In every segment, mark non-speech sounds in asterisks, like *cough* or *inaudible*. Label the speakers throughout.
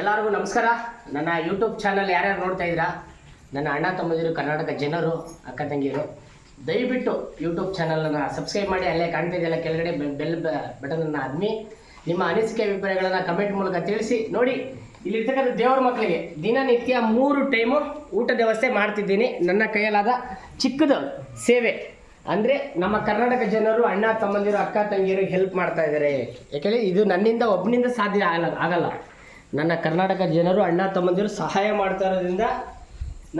Speaker 1: ಎಲ್ಲರಿಗೂ ನಮಸ್ಕಾರ. ನನ್ನ ಯೂಟ್ಯೂಬ್ ಚಾನಲ್ ಯಾರ್ಯಾರು ನೋಡ್ತಾ ಇದ್ದೀರಾ? ನನ್ನ ಅಣ್ಣ ತಮ್ಮದಿರು ಕರ್ನಾಟಕ ಜನರು, ಅಕ್ಕ ತಂಗಿಯರು, ದಯವಿಟ್ಟು ಯೂಟ್ಯೂಬ್ ಚಾನಲನ್ನು ಸಬ್ಸ್ಕ್ರೈಬ್ ಮಾಡಿ, ಅಲ್ಲೇ ಕಾಣ್ತಾ ಇದೆಯಲ್ಲ, ಕೆಳಗಡೆ ಬೆಲ್ ಬಟನನ್ನು ಅದ್ಮಿ ನಿಮ್ಮ ಅನಿಸಿಕೆ ಅಭಿಪ್ರಾಯಗಳನ್ನು ಕಮೆಂಟ್ ಮೂಲಕ ತಿಳಿಸಿ. ನೋಡಿ, ಇಲ್ಲಿರ್ತಕ್ಕಂಥ ದೇವರ ಮಕ್ಕಳಿಗೆ ದಿನನಿತ್ಯ ಮೂರು ಟೈಮು ಊಟದ ವ್ಯವಸ್ಥೆ ಮಾಡ್ತಿದ್ದೀನಿ. ನನ್ನ ಕೈಯಲ್ಲಾದ ಚಿಕ್ಕದು ಸೇವೆ. ಅಂದರೆ ನಮ್ಮ ಕರ್ನಾಟಕ ಜನರು, ಅಣ್ಣ ತಮ್ಮಂದಿರು, ಅಕ್ಕ ತಂಗಿಯರು ಹೆಲ್ಪ್ ಮಾಡ್ತಾ ಇದ್ದಾರೆ. ಯಾಕೆಂದರೆ ಇದು ನನ್ನಿಂದ ಒಬ್ಬನಿಂದ ಸಾಧ್ಯ ಆಗಲ್ಲ ಆಗಲ್ಲ. ನನ್ನ ಕರ್ನಾಟಕ ಜನರು, ಅಣ್ಣ ತಮ್ಮಂದಿರು ಸಹಾಯ ಮಾಡ್ತಾ ಇರೋದ್ರಿಂದ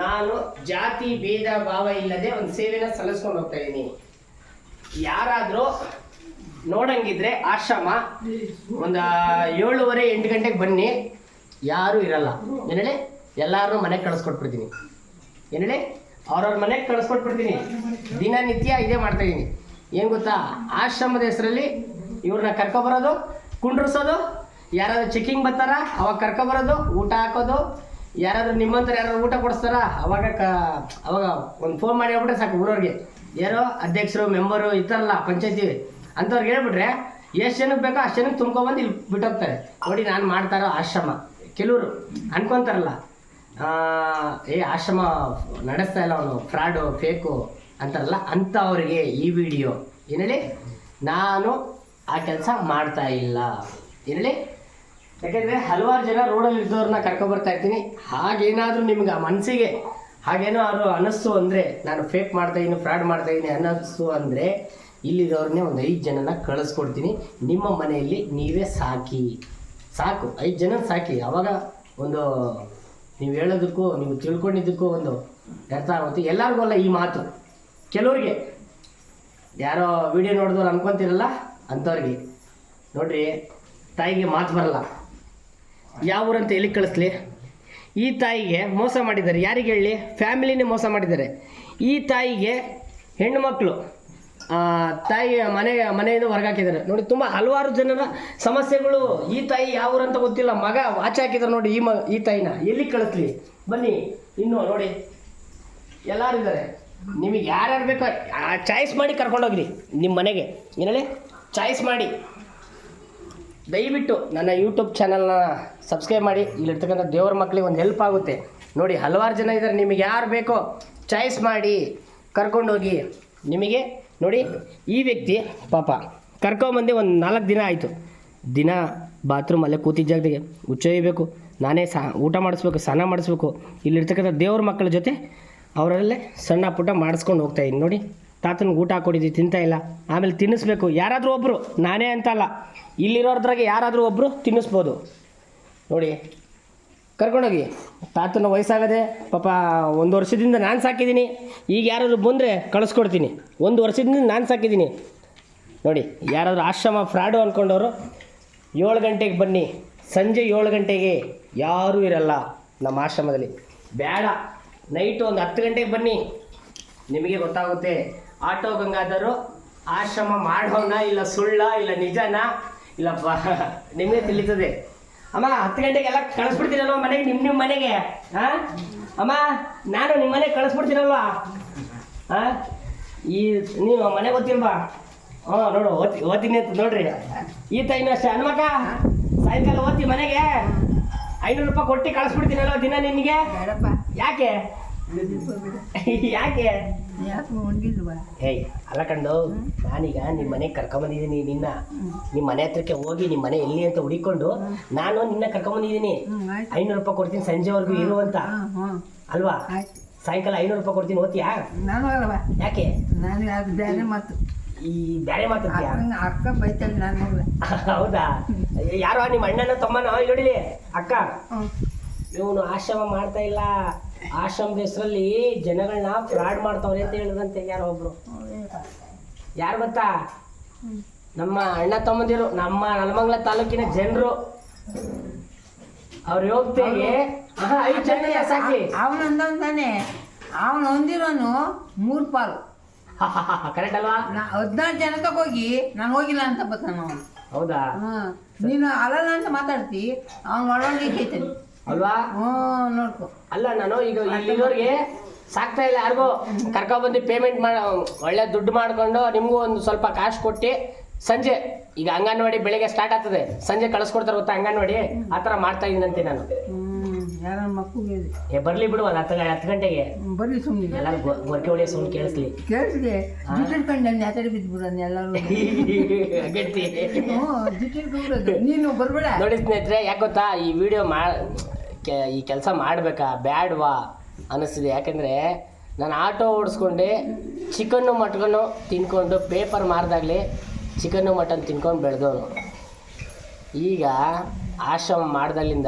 Speaker 1: ನಾನು ಜಾತಿ, ಭೇದ, ಭಾವ ಇಲ್ಲದೆ ಒಂದು ಸೇವೆನ ಸಲ್ಲಿಸ್ಕೊಂಡು ಹೋಗ್ತಾ ಇದ್ದೀನಿ. ಯಾರಾದರೂ ನೋಡಂಗಿದ್ರೆ ಆಶ್ರಮ, ಒಂದು ಏಳುವರೆ, ಎಂಟು ಗಂಟೆಗೆ ಬನ್ನಿ. ಯಾರೂ ಇರಲ್ಲ. ಏನೇಳಿ ಎಲ್ಲರೂ ಮನೆಗೆ ಕಳಿಸ್ಕೊಟ್ಬಿಡ್ತೀನಿ. ಏನೇಳಿ ಅವ್ರವ್ರ ಮನೆಗೆ ಕಳಿಸ್ಕೊಟ್ಬಿಡ್ತೀನಿ. ದಿನನಿತ್ಯ ಇದೇ ಮಾಡ್ತಾ ಇದ್ದೀನಿ. ಏನು ಗೊತ್ತಾ? ಆಶ್ರಮದ ಹೆಸರಲ್ಲಿ ಇವ್ರನ್ನ ಕರ್ಕೊಬರೋದು, ಕುಂಡ್ರಿಸೋದು ಯಾರಾದ್ರು ಚೆಕಿಂಗ್ ಬರ್ತಾರ? ಅವಾಗ ಕರ್ಕೊಬರೋದು ಊಟ ಹಾಕೋದು. ಯಾರಾದ್ರೂ ನಿಮ್ಮಂತರ ಯಾರು ಊಟ ಕೊಡಿಸ್ತಾರ? ಅವಾಗ ಕ, ಅವಾಗ ಒಂದು ಫೋನ್ ಮಾಡಿ ಹೇಳ್ಬಿಟ್ರೆ ಸಾಕು ಊರವ್ರಿಗೆ. ಯಾರೋ ಅಧ್ಯಕ್ಷರು ಮೆಂಬರು ಇರ್ತಾರಲ್ಲ ಪಂಚಾಯತಿ. ಅಂಥವ್ರಿಗೆ ಹೇಳ್ಬಿಟ್ರೆ, ಎಷ್ಟು ಜನಕ್ಕೆ ಬೇಕೋ ಅಷ್ಟು ಜನಕ್ಕೆ ತುಂಬ್ಕೊಬಂದು ಇಲ್ಲಿ ಬಿಟ್ಟೋಗ್ತಾರೆ. ನೋಡಿ ನಾನು ಮಾಡ್ತಾರೋ ಆಶ್ರಮ. ಕೆಲವರು ಅನ್ಕೊಂತಾರಲ್ಲ. ಏ, ಆಶ್ರಮ ನಡೆಸ್ತಾ ಇಲ್ಲ ಅವನು. ಫ್ರಾಡು, ಫೇಕು ಅಂತಾರಲ್ಲ, ಅಂಥವ್ರಿಗೆ ಈ ವಿಡಿಯೋ. ಏನೇಳಿ ನಾನು ಆ ಕೆಲಸ ಮಾಡ್ತಾ ಇಲ್ಲ. ಏನೇಳಿ ಯಾಕೆಂದರೆ ಹಲವಾರು ಜನ ರೋಡಲ್ಲಿ ಇದ್ದವ್ರನ್ನ ಕರ್ಕೊಬರ್ತಾ ಇರ್ತೀನಿ. ಹಾಗೇನಾದರೂ ನಿಮ್ಗೆ ಆ ಮನಸ್ಸಿಗೆ ಹಾಗೇನೋ ಅವರು ಅನಿಸ್ತು ಅಂದರೆ ನಾನು ಫೇಕ್ ಮಾಡ್ತಾ ಇದ್ದೀನಿ ಫ್ರಾಡ್ ಮಾಡ್ತಾ ಇದ್ದೀನಿ ಅನ್ನಿಸ್ತು ಅಂದರೆ ಇಲ್ಲಿರೋರನ್ನೇ ಒಂದು ಐದು ಜನನ ಕಳಿಸ್ಕೊಡ್ತೀನಿ. ನಿಮ್ಮ ಮನೆಯಲ್ಲಿ ನೀವೇ ಸಾಕಿ. ಸಾಕು, ಐದು ಜನ ಸಾಕಿ. ಅವಾಗ ಒಂದು ನೀವು ಹೇಳೋದಕ್ಕೂ, ನೀವು ತಿಳ್ಕೊಂಡಿದ್ದಕ್ಕೂ ಒಂದು ಅರ್ಥ ಆಗುತ್ತೆ. ಎಲ್ಲರಿಗೂ ಅಲ್ಲ ಈ ಮಾತು. ಕೆಲವ್ರಿಗೆ. ಯಾರೋ ವಿಡಿಯೋ ನೋಡಿದವ್ರು ಅನ್ಕೊಂತೀರಲ್ಲ, ಅಂಥವ್ರಿಗೆ. ನೋಡ್ರಿ, ತಾಯಿಗೆ ಮಾತು ಬರಲ್ಲ. ಯಾವ ಊರಂತ ಎಲ್ಲಿ ಕಳಿಸ್ಲಿ? ಈ ತಾಯಿಗೆ ಮೋಸ ಮಾಡಿದ್ದಾರೆ. ಯಾರಿಗೆ ಹೇಳಿ? ಫ್ಯಾಮಿಲಿನೇ ಮೋಸ ಮಾಡಿದ್ದಾರೆ. ಈ ತಾಯಿಗೆ ಹೆಣ್ಣು ಮಕ್ಕಳು ತಾಯಿ ಮನೆ, ಮನೆಯಿಂದ ಹೊರಗಾಕಿದ್ದಾರೆ ನೋಡಿ, ತುಂಬ ಹಲವಾರು ಜನರ ಸಮಸ್ಯೆಗಳು ಈ ತಾಯಿ ಯಾವ ಊರಂತ ಗೊತ್ತಿಲ್ಲ. ಮಗ ವಾಚ್ ಹಾಕಿದ್ದಾರೆ ನೋಡಿ ಈ ಮ, ಈ ತಾಯಿನ. ಎಲ್ಲಿ ಕಳಿಸ್ಲಿ? ಬನ್ನಿ, ಇನ್ನು ನೋಡಿ. ಎಲ್ಲರೂ ಇದ್ದಾರೆ. ನಿಮಗೆ ಯಾರ್ಯಾರು ಬೇಕೋ ಚಾಯ್ಸ್ ಮಾಡಿ ಕರ್ಕೊಂಡೋಗ್ರಿ ನಿಮ್ಮ ಮನೆಗೆ. ಏನೇಳಿ ಚಾಯ್ಸ್ ಮಾಡಿ. ದಯವಿಟ್ಟು ನನ್ನ ಯೂಟ್ಯೂಬ್ ಚಾನಲ್ನ ಸಬ್ಸ್ಕ್ರೈಬ್ ಮಾಡಿ. ಇಲ್ಲಿರ್ತಕ್ಕಂಥ ದೇವ್ರ ಮಕ್ಕಳಿಗೆ ಒಂದು ಹೆಲ್ಪ್ ಆಗುತ್ತೆ. ನೋಡಿ, ಹಲವಾರು ಜನ ಇದ್ದಾರೆ ನಿಮಗೆ ಯಾರು ಬೇಕೋ ಚಾಯ್ಸ್ ಮಾಡಿ ಕರ್ಕೊಂಡೋಗಿ ನಿಮಗೆ ನೋಡಿ, ಈ ವ್ಯಕ್ತಿ ಪಾಪ ಕರ್ಕೊಂಬಂದೆ ಒಂದು ನಾಲ್ಕು ದಿನ ಆಯಿತು. ದಿನ ಬಾತ್ರೂಮಲ್ಲೇ ಕೂತಿದ್ದ ಜಾಗದಾಗೆ ಉಚ್ಚೊಯ್ಯಬೇಕು ನಾನೇ ಸಹ ಊಟ ಮಾಡಿಸ್ಬೇಕು, ಸ್ನಾನ ಮಾಡಿಸ್ಬೇಕು. ಇಲ್ಲಿರ್ತಕ್ಕಂಥ ದೇವ್ರ ಮಕ್ಕಳ ಜೊತೆ ಅವರಲ್ಲೇ ಸಣ್ಣ ಪುಟ್ಟ ಮಾಡಿಸ್ಕೊಂಡು ಹೋಗ್ತಾಯಿದ್ದೀನಿ ನೋಡಿ ತಾತನಿಗೆ ಊಟ ಕೊಡಿದ್ವಿ ತಿಂತ ಇಲ್ಲ. ಆಮೇಲೆ ತಿನ್ನಿಸ್ಬೇಕು. ಯಾರಾದರೂ ಒಬ್ಬರು ನಾನೇ ಅಂತಲ್ಲ ಇಲ್ಲಿರೋದ್ರಾಗೆ ಯಾರಾದರೂ ಒಬ್ಬರು ತಿನ್ನಿಸ್ಬೋದು. ನೋಡಿ, ಕರ್ಕೊಂಡೋಗಿ. ತಾತನ ವಯಸ್ಸಾಗದೆ, ಪಾಪ, ಒಂದು ವರ್ಷದಿಂದ ನಾನು ಸಾಕಿದ್ದೀನಿ. ಈಗ ಯಾರಾದರೂ ಬಂದರೆ ಕಳಿಸ್ಕೊಡ್ತೀನಿ. ಒಂದು ವರ್ಷದಿಂದ ನಾನು ಸಾಕಿದ್ದೀನಿ. ನೋಡಿ, ಯಾರಾದರೂ ಆಶ್ರಮ ಫ್ರಾಡು ಅಂದ್ಕೊಂಡವರು ಏಳು ಗಂಟೆಗೆ ಬನ್ನಿ. ಸಂಜೆ ಏಳು ಗಂಟೆಗೆ ಯಾರೂ ಇರಲ್ಲ ನಮ್ಮ ಆಶ್ರಮದಲ್ಲಿ. ಬೇಡ. ನೈಟು ಒಂದು ಹತ್ತು ಗಂಟೆಗೆ ಬನ್ನಿ. ನಿಮಗೆ ಗೊತ್ತಾಗುತ್ತೆ. ಆಟೋ ಗಂಗಾಧರು ಆಶ್ರಮ ಮಾಡೋಣ ಇಲ್ಲ ಸುಳ್ಳ ಇಲ್ಲ ನಿಜನ ಇಲ್ಲ ನಿಮಗೆ ತಿಳಿತದೆ. ಅಮ್ಮ ಹತ್ತು ಗಂಟೆಗೆಲ್ಲ ಕಳಿಸ್ಬಿಡ್ತೀನಲ್ವ ಮನೆಗೆ ನಿಮ್ಮ ನಿಮ್ಮ ಮನೆಗೆ? ಹಾಂ ಅಮ್ಮ ನಾನು ನಿಮ್ಮ ಮನೆಗೆ ಕಳಿಸ್ಬಿಡ್ತೀನಲ್ವ? ಹಾಂ ಈ ನೀವು ಮನೆ ಗೊತ್ತಿಲ್ವಾ ಹಾಂ ನೋಡು ಓದ್ತಿ ಓದ್ತೀನಿ ಅಂತ ನೋಡ್ರಿ. ಈ ಟೈಮ್ ಅಷ್ಟೇ. ಹನುಮಕ್ಕ ಸಾಯಂಕಾಲ ಓದ್ತಿ ಮನೆಗೆ? ಐನೂರು ರೂಪಾಯಿ ಕೊಟ್ಟು ಕಳಿಸ್ಬಿಡ್ತೀನಲ್ವ ದಿನ ನಿನಗೆ? ಯಾಕೆ? *laughs* ಯಾಕೆ?
Speaker 2: ಯಾಕೆ ಉಂಡಿಲ್ವಾ
Speaker 1: ಏಯ್ ಅಲ್ಲ ಕಂಡು ನಾನೀಗ ನಿಮ್ಮ ಮನೆಗೆ ಕರ್ಕೊಂಬಂದಿದ್ದೀನಿ ನಿನ್ನ. ನಿಮ್ಮ ಮನೆ ಹತ್ರಕ್ಕೆ ಹೋಗಿ ನಿಮ್ಮ ಮನೆ ಎಲ್ಲಿ ಅಂತ ಹುಡಿಕೊಂಡು ನಾನು ನಿನ್ನ ಕರ್ಕೊಂಬಂದಿದ್ದೀನಿ. ಐನೂರು ರೂಪಾಯಿ ಕೊಡ್ತೀನಿ ಸಂಜೆವರೆಗೂ ಇರು ಅಂತ. ಅಲ್ವಾ? ಸಾಯಂಕಾಲ ಐನೂರು ರೂಪಾಯಿ ಕೊಡ್ತೀನಿ ಓದ್ತೀಯಾ?
Speaker 2: ನಾನು ಅಲ್ವಾ
Speaker 1: ಯಾಕೆ?
Speaker 2: ನಾನು ಅದು ಬೇರೆ ಮಾತು.
Speaker 1: ಈ ಮಾತಾಡ್ತೀಯಾ
Speaker 2: ಅಕ್ಕ ಬೈತಾಳೆ ನಾನು *laughs*
Speaker 1: ಹೌದಾ? ಯಾರೋ ನಿಮ್ಮ ಅಣ್ಣನ ತಮ್ಮನ? ಇಲ್ಲಿ ನೋಡಿಲಿ ಅಕ್ಕ. ಇವನು ಆಶ್ರಮ ಮಾಡ್ತಾ ಇಲ್ಲ. ಆಶ್ರಮದ ಹೆಸರಲ್ಲಿ ಜನಗಳನ್ನ ಫ್ರಾಡ್ ಮಾಡ್ತಾವ್ರೆ ಅಂತ ಹೇಳಿದಂತೆ ಯಾರೋ ಒಬ್ರು. ಯಾರು ಗೊತ್ತಾ? ನಮ್ಮ ಅಣ್ಣ ತಮ್ಮಂದಿರು ನಮ್ಮ ನಲಮಂಗಲ ತಾಲೂಕಿನ ಜನರು. ಅವ್ರ ಯೋಗ್ತೆಗೆ ಐದು ಜನ ಸಾಕಿ.
Speaker 2: ಅವನು ಹೊಂದಿರೋನು ಮೂರು ಪಾಲು.
Speaker 1: ಕರೆಕ್ಟ್ ಅಲ್ವಾ?
Speaker 2: ನಾ ಹದಿನಾರು ಜನಕ್ಕೆ ಹೋಗಿ ನಾನು ಹೋಗಿಲ್ಲ ಅಂತ ಬರ್ತಾನ ಅವನು.
Speaker 1: ಹೌದಾ?
Speaker 2: ನೀನು ಅಲ್ಲಲ್ಲ ಅಂತ ಮಾತಾಡ್ತಿ ಅವ್ನು ಒಳಗೆ
Speaker 1: ಅಲ್ವಾ?
Speaker 2: ನೋಡ್ಕೊ.
Speaker 1: ಅಲ್ಲ ನಾನು ಈಗ ಇಲ್ಲಿರೋರಿಗೆ ಸಾಕ್ತಾ ಇಲ್ಲ ಯಾರಿಗೂ ಕರ್ಕೊಂಡ್ಬಂದು ಪೇಮೆಂಟ್ ಮಾಡಿ ಒಳ್ಳೆ ದುಡ್ಡು ಮಾಡ್ಕೊಂಡು ನಿಮಗೂ ಒಂದು ಸ್ವಲ್ಪ ಕಾಶ್ ಕೊಟ್ಟು ಸಂಜೆ ಈಗ ಅಂಗನವಾಡಿ ಬೆಳಿಗ್ಗೆ ಸ್ಟಾರ್ಟ್ ಆಗ್ತದೆ. ಸಂಜೆ ಕಳಿಸ್ಕೊಡ್ತಾರೆ ಗೊತ್ತಾ ಅಂಗನವಾಡಿ? ಆ ಥರ ಮಾಡ್ತಾ ಇದ್ದೀನಂತೆ ನಾನು.
Speaker 2: ಹ್ಞೂ ಯಾರ ಮಕ್ಕಳಿಗೆ
Speaker 1: ಏ ಬರಲಿ ಬಿಡು ಒಂದು ಹತ್ತು ಹತ್ತು ಗಂಟೆಗೆ.
Speaker 2: ಬರ್ಲಿ ಸುಮ್ಮನೆ
Speaker 1: ಎಲ್ಲರೂ ಗೊರಕೆ ಹೊಡಿಯೋ ಸುಮ್ಮನೆ ಕೇಳಿಸ್ಲಿ.
Speaker 2: ಕೇಳಿಸ್ಲಿ ನನ್ನ ಎಲ್ಲರೂ. ಹ್ಞೂ ನೀನು ಬರಬೇಡ.
Speaker 1: ನೋಡಿ ಸ್ನೇಹಿತರೆ ಯಾಕೆ ಗೊತ್ತಾ? ಈ ವಿಡಿಯೋ ಮಾ ಕೆ- ಈ ಕೆಲಸ ಮಾಡಬೇಕಾ? ಬ್ಯಾಡ್ವಾ? ಅನ್ನಿಸ್ತಿದೆ ಯಾಕೆಂದರೆ ನಾನು ಆಟೋ ಓಡಿಸ್ಕೊಂಡು, ಚಿಕನ್ನು ಮಟ್ಕನ್ನು ತಿನ್ಕೊಂಡು ಪೇಪರ್ ಮಾರ್ದಾಗಲಿ ಚಿಕನ್ನು ಮಟನ್ ತಿನ್ಕೊಂಡು ಬೆಳೆದವನು ಈಗ ಆಶ್ರಮ ಮಾಡ್ದಾಗ್ಲಿಂದ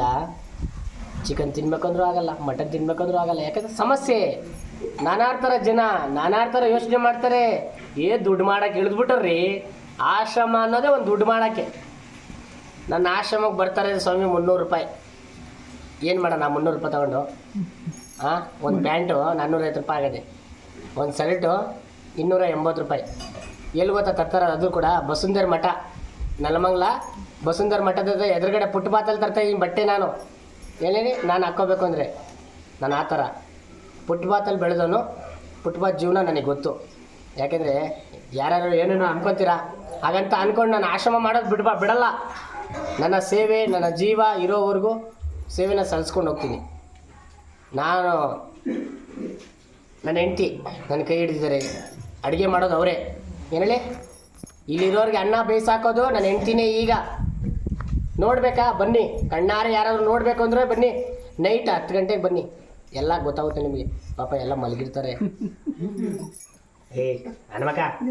Speaker 1: ಚಿಕನ್ ತಿನ್ಬೇಕಂದ್ರೂ ಆಗಲ್ಲ, ಮಟನ್ ತಿನ್ಬೇಕಂದ್ರೂ ಆಗಲ್ಲ. ಯಾಕಂದ್ರೆ ಸಮಸ್ಯೆ. ನಾನಾ ಥರ ಜನ ನಾನಾ ಥರ ಯೋಚನೆ ಮಾಡ್ತಾರೆ. ಏ, ದುಡ್ಡು ಮಾಡಕ್ಕೆ ಇಳಿದ್ಬಿಟ್ರಿ ಆಶ್ರಮ ಅನ್ನೋದೇ ಒಂದು ದುಡ್ಡು ಮಾಡೋಕ್ಕೆ. ನನ್ನ ಆಶ್ರಮಕ್ಕೆ ಬರ್ತಾರೆ ಸ್ವಾಮಿ ಮುನ್ನೂರು ರೂಪಾಯಿ. ಏನು ಮಾಡೋಣ, ಮುನ್ನೂರು ರೂಪಾಯಿ ತೊಗೊಂಡು? ಹಾಂ ಒಂದು ಪ್ಯಾಂಟು ನಾನ್ನೂರೈವತ್ತು ರೂಪಾಯಿ ಆಗಿದೆ. ಒಂದು ಸರ್ಟು ಇನ್ನೂರ ಎಂಬತ್ತು ರೂಪಾಯಿ. ಎಲ್ಲಿ ಗೊತ್ತಾ ತರ್ತಾರೆ ಅದು ಕೂಡ? ಬಸುಂಧರ್ ಮಠ. ನಲ್ಲಮಂಗ್ಲ ಬಸುಂಧರ್ ಮಠದ ಎದುರುಗಡೆ ಫುಟ್ಪಾತಲ್ಲಿ ತರ್ತಾ ಇದ್ದೀನಿ ಬಟ್ಟೆ ನಾನು. ಏನೇನಿ? ನಾನು ಹಾಕ್ಕೋಬೇಕು ಅಂದರೆ. ನಾನು ಆ ಥರ. ಫುಟ್ಪಾತಲ್ಲಿ ಬೆಳೆದವನು ಫುಟ್ಪಾತ್ ಜೀವನ ನನಗೆ ಗೊತ್ತು. ಯಾಕೆಂದರೆ ಯಾರ್ಯಾರು ಏನೇನೋ ಅನ್ಕೊತೀರಾ, ಹಾಗಂತ ಅಂದ್ಕೊಂಡು ನಾನು ಆಶ್ರಮ ಮಾಡೋದು ಬಿಡ್ಬಾ, ಬಿಡಲ್ಲ. ನನ್ನ ಸೇವೆ, ನನ್ನ ಜೀವ ಇರೋವರೆಗೂ ಸೇವೆನ ಸಲ್ಲಿಸ್ಕೊಂಡು ಹೋಗ್ತೀನಿ. ನಾನು ನನ್ನ ಹೆಂಡ್ತಿ ನನ್ನ ಕೈ ಹಿಡಿದಿದ್ದಾರೆ. ಅಡುಗೆ ಮಾಡೋದು ಅವರೇ. ಏನೇಳಿ ಇಲ್ಲಿರೋರಿಗೆ ಅನ್ನ ಬೇಯಿಸಾಕೋದು ನನ್ನ ಹೆಂಡ್ತಿನೇ ಈಗ. ನೋಡಬೇಕಾ? ಬನ್ನಿ. ಕಣ್ಣಾರೆ ಯಾರಾದರೂ ನೋಡಬೇಕು ಅಂದ್ರೆ ಬನ್ನಿ. ನೈಟ್ ಹತ್ತು ಗಂಟೆಗೆ ಬನ್ನಿ. ಎಲ್ಲ ಗೊತ್ತಾಗುತ್ತೆ ನಿಮಗೆ. ಪಾಪ ಎಲ್ಲ ಮಲಗಿರ್ತಾರೆ.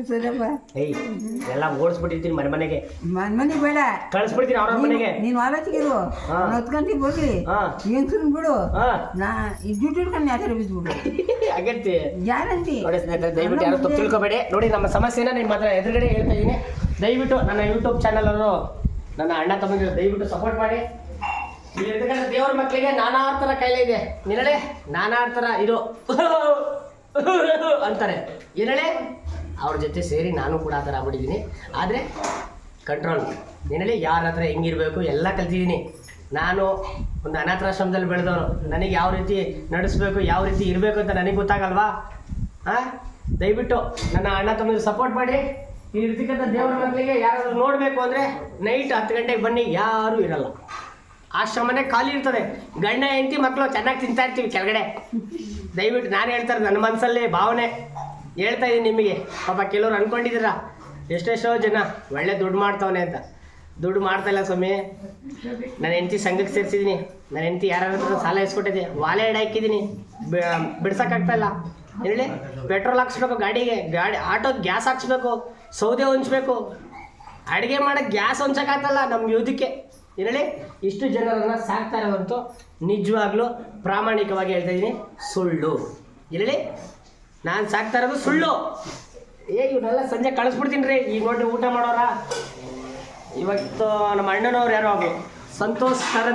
Speaker 2: ಸರಿಯಪ್ಪ.
Speaker 1: ಏಯ್ ಎಲ್ಲ ಓಡಿಸ್ಬಿಟ್ಟಿರ್ತೀನಿ ಮನೆ ಮನೆಗೆ.
Speaker 2: ಮನ್ ಮನೆಗೆ ಬೇಡ.
Speaker 1: ಕಳಿಸ್ಬಿಡ್ತೀನಿ ಅವ್ರ ಮನೆಗೆ.
Speaker 2: ನೀನು ಆಲೋಚಿಗಿರು
Speaker 1: ಹಾ.
Speaker 2: ಅವ್ನು ಹತ್ತು ಗಂಟೆಗೆ ಬರ್ಲಿ
Speaker 1: ಹಾ.
Speaker 2: ಬಿಡು.
Speaker 1: ಹಾಂ.
Speaker 2: ನಾ ಈ ದುಡ್ಡು ಹಿಡ್ಕೊಂಡು ಹೆಸರು ಬಿದ್ದುಬಿಡು
Speaker 1: ಅಗತ್ಯ *laughs*
Speaker 2: ಯಾರಂತಿ?
Speaker 1: ನೋಡಿ ಸ್ನೇಹಿತರೆ ದಯವಿಟ್ಟು ಯಾರು ತಪ್ಪು ತಿಳ್ಕೊಬೇಡಿ. ನೋಡಿ ನಮ್ಮ ಸಮಸ್ಯೆನ ನಿಮ್ಮ ಹತ್ರ ಎದುರುಗಡೆ ಹೇಳ್ತಾ ಇದ್ದೀನಿ ದಯವಿಟ್ಟು ನನ್ನ ಯೂಟ್ಯೂಬ್ ಚಾನಲ್ ಅವರು ನನ್ನ ಅಣ್ಣ ತಮ್ಮಂದಿರು ದಯವಿಟ್ಟು ಸಪೋರ್ಟ್ ಮಾಡಿ. ಇಲ್ಲಿ ಇರ್ತಕ್ಕಂಥ ದೇವ್ರ ಮಕ್ಕಳಿಗೆ ನಾನಾ ಥರ ಕಾಯಿಲೆ ಇದೆ. ನಿನ್ನಡೆ ನಾನಾ ಥರ ಇದು *laughs* ಅಂತಾರೆ ಏನೇಳೆ? ಅವ್ರ ಜೊತೆ ಸೇರಿ ನಾನು ಕೂಡ ಆ ಥರ ಆಗ್ಬಿಟ್ಟಿದ್ದೀನಿ. ಆದರೆ ಕಂಟ್ರೋಲ್ ಏನೇಳಿ, ಯಾರ ಹತ್ರ ಹೆಂಗಿರಬೇಕು ಎಲ್ಲ ಕಲ್ತಿದ್ದೀನಿ. ನಾನು ಒಂದು ಅನಾಥಾಶ್ರಮದಲ್ಲಿ ಬೆಳೆದವನು. ನನಗೆ ಯಾವ ರೀತಿ ನಡೆಸ್ಬೇಕು, ಯಾವ ರೀತಿ ಇರಬೇಕು ಅಂತ ನನಗೆ ಗೊತ್ತಾಗಲ್ವಾ? ಹಾಂ ದಯವಿಟ್ಟು ನನ್ನ ಅಣ್ಣ ತಮ್ಮನಿಗೆ ಸಪೋರ್ಟ್ ಮಾಡಿ. ಈ ಇರ್ತಕ್ಕಂಥ ದೇವರ ಮಕ್ಕಳಿಗೆ ಯಾರಾದರೂ ನೋಡಬೇಕು ಅಂದರೆ ನೈಟ್ ಹತ್ತು ಗಂಟೆಗೆ ಬನ್ನಿ, ಯಾರೂ ಇರಲ್ಲ. ಆಶ್ರಮನೇ ಖಾಲಿ ಇರ್ತದೆ. ಗಂಡ, ಹೆಂಡತಿ ಮಕ್ಕಳು ಚೆನ್ನಾಗಿ ತಿಂತಾ ಇರ್ತೀವಿ ಕೆಳಗಡೆ. ದಯವಿಟ್ಟು ನಾನು ಹೇಳ್ತಾರೆ ನನ್ನ ಮನಸ್ಸಲ್ಲಿ ಭಾವನೆ. ಹೇಳ್ತಾ ಇದ್ದೀನಿ ನಿಮಗೆ. ಪಾಪ ಕೆಲವ್ರು ಅನ್ಕೊಂಡಿದ್ದೀರಾ? ಎಷ್ಟೆಷ್ಟೋ ಜನ, ಒಳ್ಳೆ ದುಡ್ಡು ಮಾಡ್ತಾವನೆ ಅಂತ. ದುಡ್ಡು ಮಾಡ್ತಾ ಇಲ್ಲ ಸ್ವಾಮಿ. ನನ್ನ ಹೆಂಡತಿ ಸಂಘಕ್ಕೆ ಸೇರಿಸಿದ್ದೀನಿ ನನ್ನ ಹೆಂಡತಿ ಹತ್ರ ಸಾಲ ಇಸ್ಕೊಟ್ಟಿದ್ದೆ ವಾಲೆ ಎಡ ಹಾಕಿದ್ದೀನಿ ಬಿಡ್ಸೋಕ್ಕಾಗ್ತಾಯಿಲ್ಲ ಹೇಳಿ? ಪೆಟ್ರೋಲ್ ಹಾಕ್ಸ್ಬೇಕು ಗಾಡಿಗೆ. ಗಾಡಿ, ಆಟೋಗೆ ಗ್ಯಾಸ್ ಹಾಕ್ಸ್ಬೇಕು. ಸೌದೆ ಹೊಂಚ್ಬೇಕು. ಅಡುಗೆ ಮಾಡೋಕ್ಕೆ ಗ್ಯಾಸ್ ಹೊಂಚಕ್ಕಾಗ್ತಲ್ಲ ನಮ್ಮ ಯುದ್ಧಕ್ಕೆ ಹೇಳಿ ಇಷ್ಟು ಜನರನ್ನು ಸಾಕ್ತಾ ಇರೋದಂತೂ ನಿಜವಾಗ್ಲೂ ಪ್ರಾಮಾಣಿಕವಾಗಿ ಹೇಳ್ತಾ ಇದ್ದೀನಿ ಸುಳ್ಳು. ಇರಲಿ, ನಾನು ಸಾಕ್ತಾ ಇರೋದು ಸುಳ್ಳು. ಏ ಇವನ್ನೆಲ್ಲ ಸಂಜೆ ಕಳಿಸ್ಬಿಡ್ತೀನಿ ರೀ, ಈಗ ನೋಡ್ರಿ ಊಟ ಮಾಡೋರ. ಇವತ್ತು ನಮ್ಮ ಅಣ್ಣನವ್ರು ಯಾರೋ ಅವರು ಸಂತೋಷ್ ಸರ್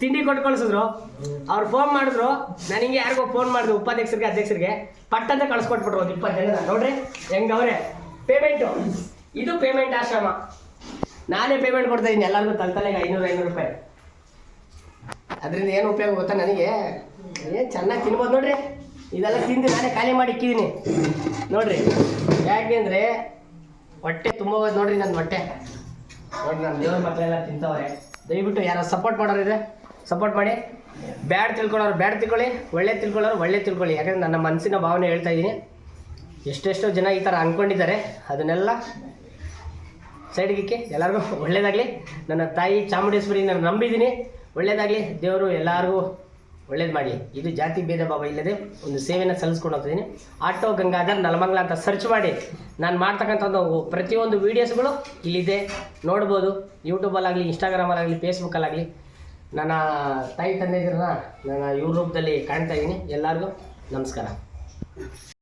Speaker 1: ತಿಂಡಿ ಕೊಟ್ಟು ಕಳಿಸಿದ್ರು. ಅವ್ರು ಫೋನ್ ಮಾಡಿದ್ರು, ನನಗೆ ಯಾರಿಗೋ ಫೋನ್ ಮಾಡಿದ್ರು, ಉಪಾಧ್ಯಕ್ಷರಿಗೆ, ಅಧ್ಯಕ್ಷರಿಗೆ. ಪಟ್ಟಂತ ಕಳಿಸ್ಕೊಟ್ಬಿಟ್ರು ಒಂದು ಇಪ್ಪತ್ತು ಜನ ನೋಡ್ರಿ, ಹೆಂಗವ್ರೆ. ಪೇಮೆಂಟು ಇದು ಪೇಮೆಂಟ್ ಆಶ್ರಮ. ನಾನೇ ಪೇಮೆಂಟ್ ಕೊಡ್ತಾ ಇದ್ದೀನಿ, ಎಲ್ಲರಿಗೂ ತಲೆಗೆ ಐನೂರು ಐನೂರು ರೂಪಾಯಿ. ಅದರಿಂದ ಏನು ಉಪಯೋಗ ಗೊತ್ತಾ ನನಗೆ? ಏನು ಚೆನ್ನಾಗಿ ತಿನ್ಬೋದು ನೋಡ್ರಿ. ಇದೆಲ್ಲ ತಿಂದು ನಾನೇ ಖಾಲಿ ಮಾಡಿ ಇಕ್ಕಿದ್ದೀನಿ ನೋಡ್ರಿ ಯಾಕೆಂದರೆ ಹೊಟ್ಟೆ ತುಂಬ ಹೋಗೋದು ನೋಡ್ರಿ ನನ್ನ ಹೊಟ್ಟೆ. ನೋಡ್ರಿ ನಾನು ದೇವ್ರ ಮಕ್ಕಳೆಲ್ಲ ತಿಂತವ್ರೆ. ದಯವಿಟ್ಟು ಯಾರೋ ಸಪೋರ್ಟ್ ಮಾಡೋರಿದೆ ಸಪೋರ್ಟ್ ಮಾಡಿ. ಬ್ಯಾಡ್ ತಿಳ್ಕೊಳ್ಳೋರು ಬ್ಯಾಡ್ ತಿಳ್ಕೊಳ್ಳಿ, ಒಳ್ಳೆ ತಿಳ್ಕೊಳ್ಳೋರು ಒಳ್ಳೆ ತಿಳ್ಕೊಳ್ಳಿ. ಯಾಕಂದ್ರೆ ನನ್ನ ಮನಸ್ಸಿನ ಭಾವನೆ ಹೇಳ್ತಾ ಇದ್ದೀನಿ. ಎಷ್ಟೆಷ್ಟೋ ಜನ ಈ ಥರ ಅಂದ್ಕೊಂಡಿದ್ದಾರೆ ಅದನ್ನೆಲ್ಲ ಸೈಡ್ಗಿಕ್ಕೆ ಎಲ್ಲರಿಗೂ ಒಳ್ಳೇದಾಗಲಿ. ನನ್ನ ತಾಯಿ ಚಾಮುಂಡೇಶ್ವರಿ ನಾನು ನಂಬಿದ್ದೀನಿ. ಒಳ್ಳೇದಾಗಲಿ. ದೇವರು ಎಲ್ಲರಿಗೂ ಒಳ್ಳೇದು ಮಾಡಿ ಇದು ಜಾತಿ ಭೇದ ಭಾವ ಇಲ್ಲದೆ ಒಂದು ಸೇವೆಯನ್ನು ಸಲ್ಲಿಸ್ಕೊಂಡು ಹೋಗ್ತಿದ್ದೀನಿ. ಆಟೋ ಗಂಗಾಧರ್ ನಲಮಂಗ್ಲ ಅಂತ ಸರ್ಚ್ ಮಾಡಿ. ನಾನು ಮಾಡ್ತಕ್ಕಂಥ ಒಂದು ಪ್ರತಿಯೊಂದು ವೀಡಿಯೋಸ್ಗಳು ಇಲ್ಲಿದೆ. ನೋಡ್ಬೋದು. ಯೂಟ್ಯೂಬಲ್ಲಾಗಲಿ ಇನ್ಸ್ಟಾಗ್ರಾಮಲ್ಲಾಗಲಿ ಫೇಸ್ಬುಕ್ಕಲ್ಲಾಗಲಿ ನನ್ನ ತಾಯಿ ತಂದೆಗಳನ್ನ ನನ್ನ ಯೂಟ್ಯೂಬ್ದಲ್ಲಿ ಕಾಣ್ತಾ ಇದ್ದೀನಿ. ಎಲ್ಲರಿಗೂ ನಮಸ್ಕಾರ.